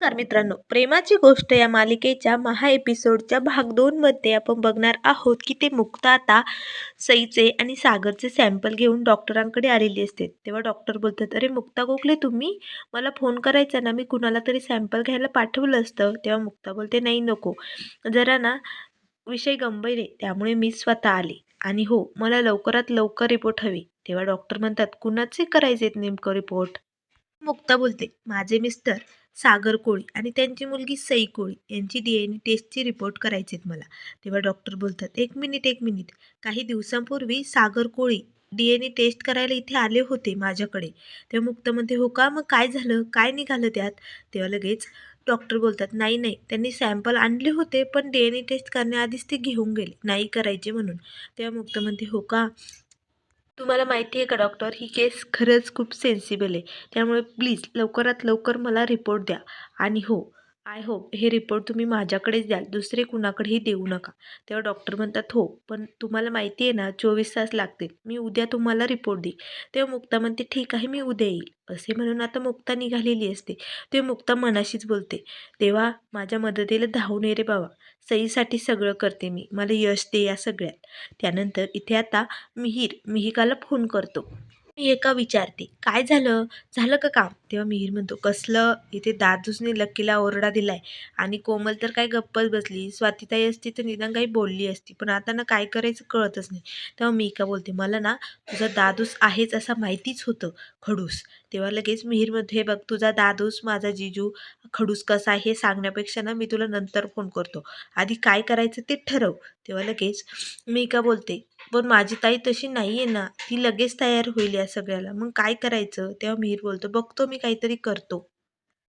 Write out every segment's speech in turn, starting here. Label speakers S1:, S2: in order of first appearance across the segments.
S1: नमस्कार मित्रांनो प्रेमाची गोष्ट या मालिकेच्या महा एपिसोडच्या भाग दोनमध्ये आपण बघणार आहोत की ते मुक्ता आता सईचे आणि सागरचे सॅम्पल घेऊन डॉक्टरांकडे आलेली असते. तेव्हा डॉक्टर बोलतात अरे मुक्ता गोखले तुम्ही? मला फोन करायचा ना मी कुणाला तरी सॅम्पल घ्यायला पाठवलं असतं. तेव्हा मुक्ता बोलते नाही नको जरा ना विषय गंभीर आहे त्यामुळे मी स्वतः आले. आणि हो मला लवकरात लवकर रिपोर्ट हवी. तेव्हा डॉक्टर म्हणतात कुणाचे करायचे नेमकं रिपोर्ट? मुक्ता बोलते माझे मिस्टर. सागर कोळी आणि त्यांची मुलगी सई कोळी यांची डी एन टेस्टची रिपोर्ट करायचे आहेत मला. तेव्हा डॉक्टर बोलतात एक मिनिट एक मिनिट काही दिवसांपूर्वी Sagar Koli D N A test करायला इथे आले होते माझ्याकडे. तेव्हा मुक्त म्हणते हो का? मग काय झालं? काय निघालं त्यात? तेव्हा लगेच डॉक्टर बोलतात नाही नाही. त्यांनी सॅम्पल आणले होते पण डी एन ए टेस्ट करण्याआधीच ते घेऊन गेले. नाही करायचे म्हणून. तेव्हा मुक्त म्हणते हो का? तुम्हाला माहिती आहे का डॉक्टर ही केस खरंच खूप सेन्सिबल आहे. त्यामुळे प्लीज लवकरात लवकर मला रिपोर्ट द्या. आणि हो आय होप हे रिपोर्ट तुम्ही माझ्याकडेच द्याल दुसरे कुणाकडेही देऊ नका. तेव्हा डॉक्टर म्हणतात हो पण तुम्हाला माहिती आहे ना चोवीस तास लागतील. मी उद्या तुम्हाला रिपोर्ट देईन. तेव्हा मुक्ता म्हणते ठीक आहे मी उद्या येईल. असे म्हणून आता मुक्ता निघालेली असते. ते मुक्ता मनाशीच बोलते तेव्हा माझ्या मदतीला धावून ये रे बाबा. सईसाठी सगळं करते मी. मला यश दे या सगळ्यात. त्यानंतर इथे आता मिहीर मिहिकाला फोन करतो. मी एका विचारते काय झालं? झालं का काम? तेव्हा मिहीर म्हणतो कसलं? इथे दादूसने लकीला ओरडा दिलाय आणि कोमल तर काय गप्पच बसली. स्वातीताई असती तर निदान काही बोलली असती पण आता ना काय करायचं कळतच नाही. तेव्हा मी का बोलते मला ना तुझा दादूस आहेच असं माहितीच होतं खडूस. तेव्हा लगेच मिहीरमध्ये हे बघ तुझा दादूस माझा जिजू खडूस कसा आहे हे सांगण्यापेक्षा ना मी तुला नंतर फोन करतो. आधी काय करायचं ते ठरव. तेव्हा लगेच मी का बोलते पण माझी ताई तशी नाही आहे ना. ती लगेच तयार होईल या सगळ्याला. मग काय करायचं? तेव्हा मिहीर बोलतो बघतो मी काहीतरी करतो.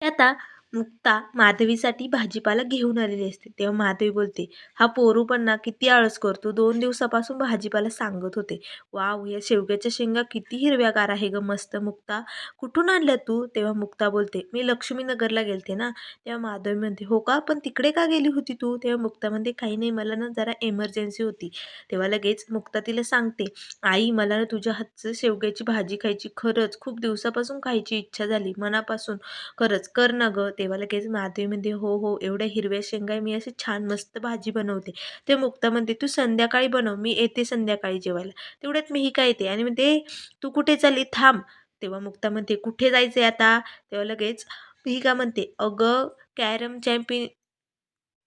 S1: आता मुक्ता माधवीसाठी भाजीपाला घेऊन आलेली असते. तेव्हा माधवी बोलते हा पोरू पण ना किती आळस करतो. दोन दिवसापासून भाजीपाला सांगत होते. वाव या शेवग्याच्या शेंगा किती हिरव्यागार आहे ग मस्त. मुक्ता कुठून आणल्या तू? तेव्हा मुक्ता बोलते मी लक्ष्मीनगरला गेलते ना. तेव्हा माधवी म्हणते हो का? पण तिकडे का गेली होती तू? तेव्हा मुक्ता म्हणते काही नाही मला ना जरा एमर्जन्सी होती. तेव्हा लगेच मुक्ता तिला सांगते आई मला ना तुझ्या हातचं शेवग्याची भाजी खायची खरंच खूप दिवसापासून खायची इच्छा झाली. मनापासून खरंच कर ना गं. तेव्हा लगेच माधवी म्हणते हो हो एवढ्या हिरव्या शेंगा आहे, मी अशी छान मस्त भाजी बनवते. ते मुक्ता म्हणते तू संध्याकाळी बनव मी येते संध्याकाळी जेवायला. तेवढ्यात मी ही काय येते आणि म्हणते तू कुठे चालली? थांब. तेव्हा मुक्ता म्हणते कुठे जायचं आता? तेव्हा लगेच मी का म्हणते अगं कॅरम चॅम्पियन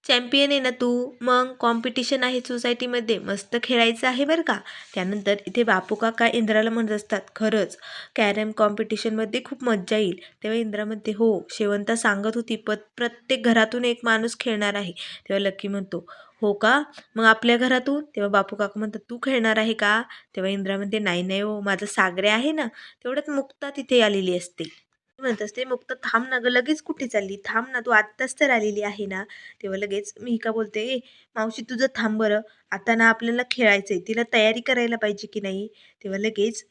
S1: चॅम्पियन आहे ना तू? मग कॉम्पिटिशन आहे सोसायटीमध्ये मस्त खेळायचं आहे बरं का? त्यानंतर इथे बापू काका इंद्राला म्हणत असतात खरंच कॅरम कॉम्पिटिशनमध्ये खूप मज्जा येईल. तेव्हा इंद्रा म्हणते हो शेवंता सांगत होती प प्रत्येक घरातून एक माणूस खेळणार आहे. तेव्हा लक्की म्हणतो हो का? मग आपल्या घरातून? तेव्हा बापू काका म्हणतात तू खेळणार आहे का? तेव्हा इंद्रा म्हणते नाही नाही हो माझं सागरे आहे ना. तेवढ्यात मुक्ता तिथे आलेली असते. म्हणत असते मुक्त थांब ना गं लगेच कुठे चालली? थांब ना तू आत्ताच तर आलेली आहे ना? तेव्हा लगेच मी का बोलते ए मावशी तुझं थांब बरं. आता ना आपल्याला खेळायचंय. तिला तयारी करायला पाहिजे की नाही? तेव्हा लगेच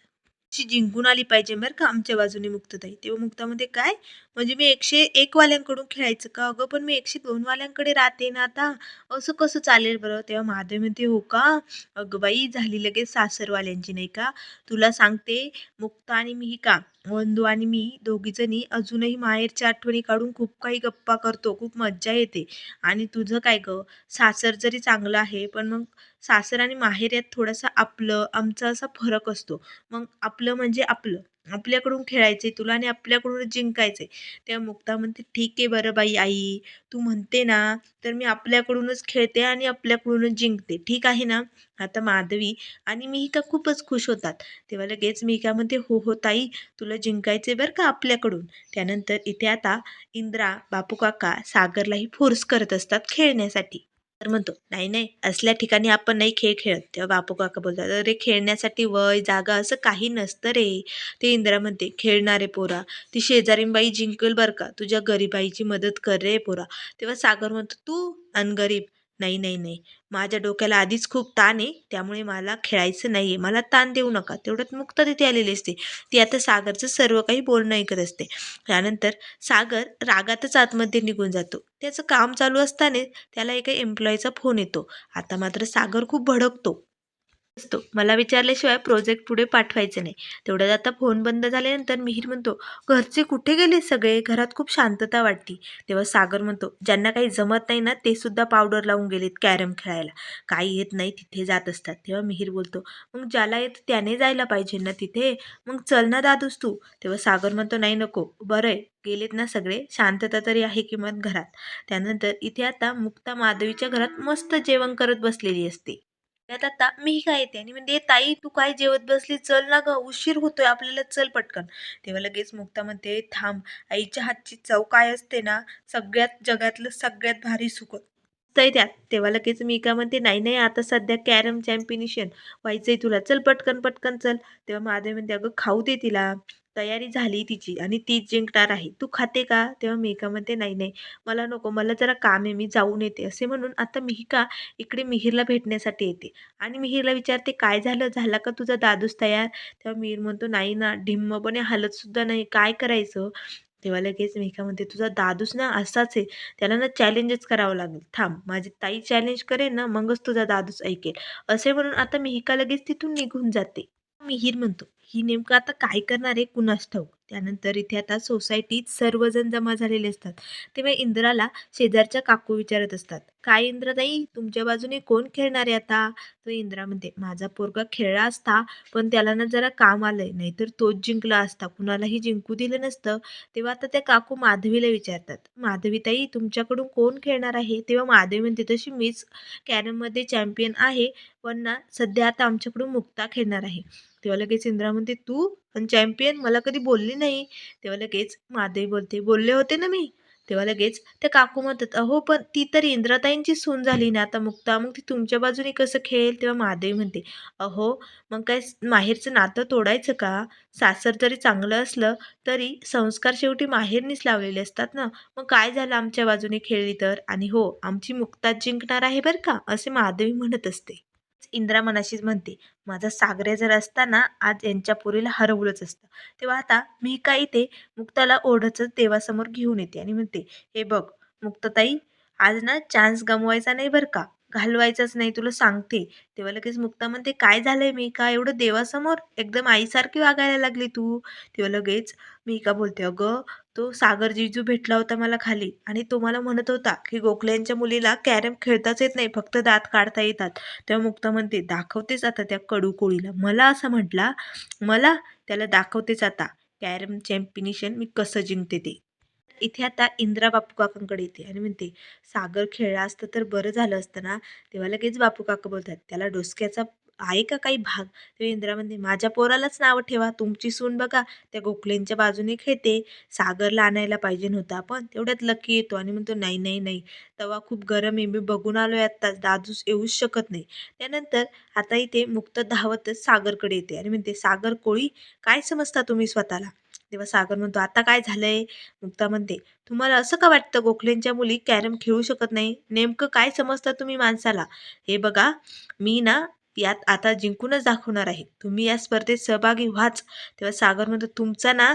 S1: अशी जिंकून आली पाहिजे बरं का आमच्या बाजूने मुक्तताई. तेव्हा मुक्तामध्ये काय? म्हणजे मी एकशे एक वाल्यांकडून खेळायचं का अगं? पण मी एकशे दोन वाल्यांकडे राहते ना आता. असं कसं चालेल बरं? तेव्हा महादेव म्हणते हो का? अगं बाई झाली लगेच सासरवाल्यांची नाही का? तुला सांगते मुक्ता आणि मी ही का? वंदू आणि मी दोघीजणी अजूनही माहेरच्या आठवणी काढून खूप काही गप्पा करतो खूप मज्जा येते. आणि तुझं काय गं? सासर जरी चांगलं आहे पण मग सासर आणि माहेर यात थोडासा आपलं आमचा असा फरक असतो. मग आपलं म्हणजे आपलं. आपल्याकडून खेळायचे तुला आणि आपल्याकडूनच जिंकायचे तेव्हा मुक्ता म्हणते ठीक आहे बरं बाई आई. तू म्हणते ना तर मी आपल्याकडूनच खेळते आणि आपल्याकडूनच जिंकते. ठीक आहे ना? आता माधवी आणि मिहिका का खूपच खुश होतात. तेव्हा लगेच मी म्हणते हो हो ताई. तुला जिंकायचे बरं का आपल्याकडून? त्यानंतर इथे आता इंद्रा बापू काका सागरलाही फोर्स करत असतात खेळण्यासाठी. तर म्हणतो नाही नाही असल्या ठिकाणी आपण नाही खेळ खेळत. तेव्हा बापू काका बोलतात अरे खेळण्यासाठी वय जागा असं काही नसतं रे. ते इंदिरा म्हणते खेळणारे पोरा ती शेजारीबाई जिंकेल बरं का तुझ्या गरीबाईची मदत कर रे पोरा. तेव्हा सागर म्हणतो तू अनगरीब नाही नाही नाही. माझ्या डोक्याला आधीच खूप ताण आहे त्यामुळे मला खेळायचं नाही आहे मला ताण देऊ नका. तेवढ्यात मुक्त तिथे आलेली असते. ती आता सागरचं सर्व काही बोलणं ऐकत असते. त्यानंतर सागर रागातच आतमध्ये निघून जातो. त्याचं काम चालू असताना त्याला एका एम्प्लॉईचा फोन येतो. आता मात्र सागर खूप भडकतो. असतो. मला विचारल्याशिवाय प्रोजेक्ट पुढे पाठवायचे नाही. तेवढ्यात आता फोन बंद झाल्यानंतर मिहीर म्हणतो घरचे कुठे गेले सगळे? घरात खूप शांतता वाटती तेव्हा सागर म्हणतो ज्यांना काही जमत नाही ना ते सुद्धा पावडर लावून गेलेत कॅरम खेळायला. काही येत नाही तिथे जात असतात. तेव्हा मिहीर बोलतो मग ज्याला येत त्याने जायला पाहिजे ना तिथे? मग चल ना दादूस तू. तेव्हा सागर म्हणतो नाही नको. बरं आहे. गेलेत ना सगळे. शांतता तरी आहे किंमत घरात. त्यानंतर इथे आता मुक्ता माधवीच्या घरात मस्त जेवण करत बसलेली असते. त्यात आता मी काय येते? आणि म्हणते ताई तू काय जेवत बसली? चल ना ग उशीर होतोय आपल्याला चल पटकन. तेव्हा लगेच मुक्ता म्हणते थांब आईच्या हातची चव काय असते ना सगळ्यात जगातलं सगळ्यात भारी सुख असतंय त्यात तेव्हा लगेच मी का म्हणते नाही नाही आता सध्या कॅरम चॅम्पियनिशन व्हायचंय तुला. चल पटकन पटकन चल. तेव्हा महादेव म्हणते अगं खाऊ दे तिला. तयारी झाली तिची आणि तीच जिंकणार आहे. तू खाते का? तेव्हा मिहिका म्हणते नाही नाही मला नको मला जरा काम आहे मी जाऊन येते. असे म्हणून आता मिहिका इकडे मिहीरला भेटण्यासाठी येते. आणि मिहीरला विचारते काय झालं? झाला का तुझा दादूस तयार? तेव्हा मिहीर म्हणतो नाही ना ढिम्मपणे हालतसुद्धा नाही. काय करायचं? तेव्हा लगेच मिहिका म्हणते तुझा दादूस ना असाच आहे. त्याला ना चॅलेंजच करावं लागेल. थांब माझी ताई चॅलेंज करेन ना मगच तुझा दादूस ऐकेल. असे म्हणून आता मिहिका लगेच तिथून निघून जाते. मिहीर म्हणतो ही नेमकं आता काय करणार आहे कुणास ठाऊक? त्यानंतर इथे आता सोसायटीत सर्वजण जमा झालेले असतात. तेव्हा इंद्राला शेजारच्या काकू विचारत असतात. काय इंद्राताई तुमच्या बाजूने कोण खेळणार आहे आता? तो इंद्रा म्हणते माझा पोरगा खेळला असता पण त्याला ना जरा काम आलंय नाहीतर तोच जिंकला असता. कुणालाही जिंकू दिलं नसतं. तेव्हा आता त्या काकू माधवीला विचारतात माधवीताई तुमच्याकडून कोण खेळणार आहे? तेव्हा माधवी म्हणते तशी मीच कॅरममध्ये चॅम्पियन आहे पण ना सध्या आता आमच्याकडून मुक्ता खेळणार आहे. तेव्हा लगेच इंद्रा म्हणते तू आणि चॅम्पियन मला कधी बोलली नाही. तेव्हा लगेच माधवी बोलते बोलले होते ना मी? तेव्हा लगेच त्या काकू म्हणतात अहो पण ती तर इंद्राताईंची सून झाली ना आता मुक्ता मग ती तुमच्या बाजूने कसं खेळेल? तेव्हा महादेवी म्हणते अहो मग काय माहेरचं नातं तोडायचं का? सासर जरी चांगलं असलं तरी संस्कार शेवटी माहेरनीच लावलेले असतात ना? मग काय झालं आमच्या बाजूने खेळली तर? आणि हो आमची मुक्ता जिंकणार आहे बरं का? असे महादेवी म्हणत असते. इंद्रा मनाशीच म्हणते माझा सागरे जर असताना आज यांच्या पुरीला हरवलंच असतं. तेव्हा आता मी काय इथे? मुक्ताला ओढच देवासमोर घेऊन येते आणि म्हणते हे बघ मुक्तताई आज ना चान्स गमवायचा नाही बरं का? घालवायचंच नाही तुला सांगते. तेव्हा लगेच मुक्ता म्हणते काय झालंय मी का एवढं देवासमोर एकदम आईसारखी वागायला लागली तू? तेव्हा लगेच मी का बोलते अगं तो सागर जिजू भेटला होता मला खाली आणि तो मला म्हणत होता की गोखल्यांच्या मुलीला कॅरम खेळताच येत नाही फक्त दात काढता येतात. तेव्हा मुक्ता म्हणते दाखवतेच आता त्या कडू कोळीला. मला असं म्हटला मला त्याला दाखवतेच आता. कॅरम चॅम्पिनिशन मी कसं जिंकते ते? इथे आता इंद्रा बापू काकांकडे येते आणि म्हणते सागर खेळला असतं तर बरं झालं असतं ना? तेव्हा लगेच बापू काका बोलतात त्याला डोसक्याचा आहे का काही भाग? तेव्हा इंदिरा म्हणते माझ्या पोरालाच नावं ठेवा तुमची सून बघा त्या गोखलेंच्या बाजूने खेळते सागरला आणायला पाहिजे नव्हता आपण तेवढ्यात लकी येतो. आणि म्हणतो नाही नाही नाही तवा खूप गरम आहे मी बघून आलो आहे आत्ताच दादूस येऊच शकत नाही. त्यानंतर आता इथे मुक्त धावतच सागरकडे येते आणि म्हणते सागर कोळी काय समजता तुम्ही स्वतःला? तेव्हा सागर म्हणतो. आता काय झालंय? मुक्ता म्हणते तुम्हाला असं का वाटतं गोखलेंच्या मुली कॅरम खेळू शकत नाही? नेमकं काय समजतं तुम्ही माणसाला? हे बघा मी ना यात आता जिंकूनच दाखवणार आहे. तुम्ही या स्पर्धेत सहभागी व्हाच. तेव्हा सागर म्हणतो तुमचा ना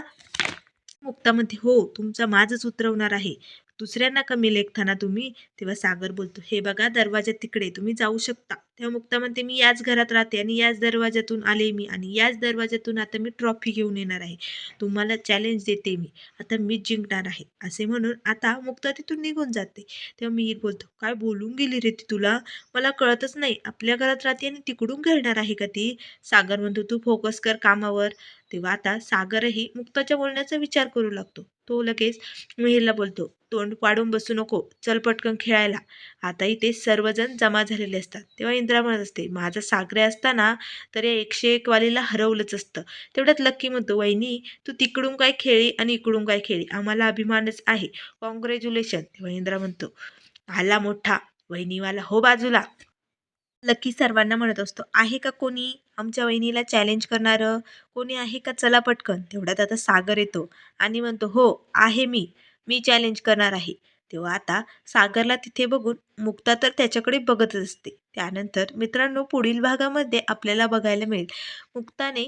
S1: मुक्ता म्हणते हो तुमचा माझच उतरवणार आहे. दुसऱ्यांना कमी लेखताना तुम्ही तेव्हा सागर बोलतो हे बघा दरवाजा तिकडे तुम्ही जाऊ शकता. तेव्हा मुक्ता म्हणते मी याच घरात राहते आणि याच दरवाजातून आले मी आणि याच दरवाजातून आता मी ट्रॉफी घेऊन येणार आहे. तुम्हाला चॅलेंज देते मी. आता मीच जिंकणार आहे. असे म्हणून आता मुक्ता तिथून निघून जाते. तेव्हा मी बोलतो काय बोलून गेली रे ती तुला? मला कळतच नाही. आपल्या घरात राहते आणि तिकडून घेणार आहे का ती? सागर म्हणतो तू फोकस कर कामावर. तेव्हा आता सागरही मुक्ताच्या बोलण्याचा विचार करू लागतो. तो लगेच मिहीरला बोलतो तोंड पाडून बसू नको चल पटकन खेळायला. आता इथे सर्वजण जमा झालेले असतात. तेव्हा इंद्रा म्हणत असते माझा सागरे असताना तर या एकशे एक वालीला हरवलंच असतं. तेवढ्यात लक्की म्हणतो वहिनी तू तिकडून काय खेळी आणि इकडून काय खेळी? आम्हाला अभिमानच आहे. कॉंग्रॅच्युलेशन तेव्हा इंद्रा म्हणतो आला मोठा. वहिनीवाला हो बाजूला. लकी सर्वांना म्हणत असतो आहे का कोणी आमच्या वहिनीला चॅलेंज करणारं? कोणी आहे का? चला पटकन. तेवढ्यात आता सागर येतो आणि म्हणतो हो आहे मी. मी चॅलेंज करणार आहे. तेव्हा आता सागरला तिथे बघून मुक्ता तर त्याच्याकडे बघतच असते. त्यानंतर मित्रांनो पुढील भागामध्ये आपल्याला बघायला मिळेल. मुक्ताने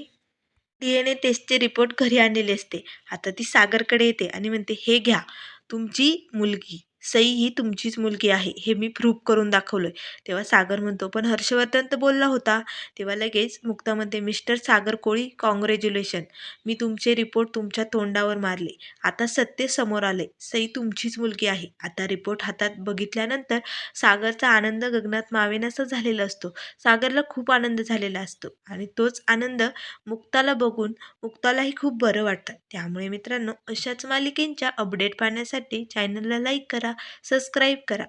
S1: डी एन ए टेस्टचे रिपोर्ट घरी आणलेले असते. आता ती सागरकडे येते आणि म्हणते हे घ्या तुमची मुलगी सई ही तुमचीच मुलगी आहे हे मी प्रूव्ह करून दाखवलं तेव्हा सागर म्हणतो पण हर्षवर्धन तर बोलला होता. तेव्हा लगेच मुक्ता म्हणते मिस्टर सागर कोळी कॉंग्रॅच्युलेशन मी तुमचे रिपोर्ट तुमच्या तोंडावर मारले. आता सत्य समोर आले सई तुमचीच मुलगी आहे. आता रिपोर्ट हातात बघितल्यानंतर सागरचा आनंद गगनात मावेनासा झालेला असतो. सागरला खूप आनंद झालेला असतो आणि तोच आनंद मुक्ताला बघून मुक्तालाही खूप बरं वाटतं. त्यामुळे मित्रांनो अशाच मालिकेंच्या अपडेट पाहण्यासाठी चॅनलला लाईक करा. सबस्क्राईब करा.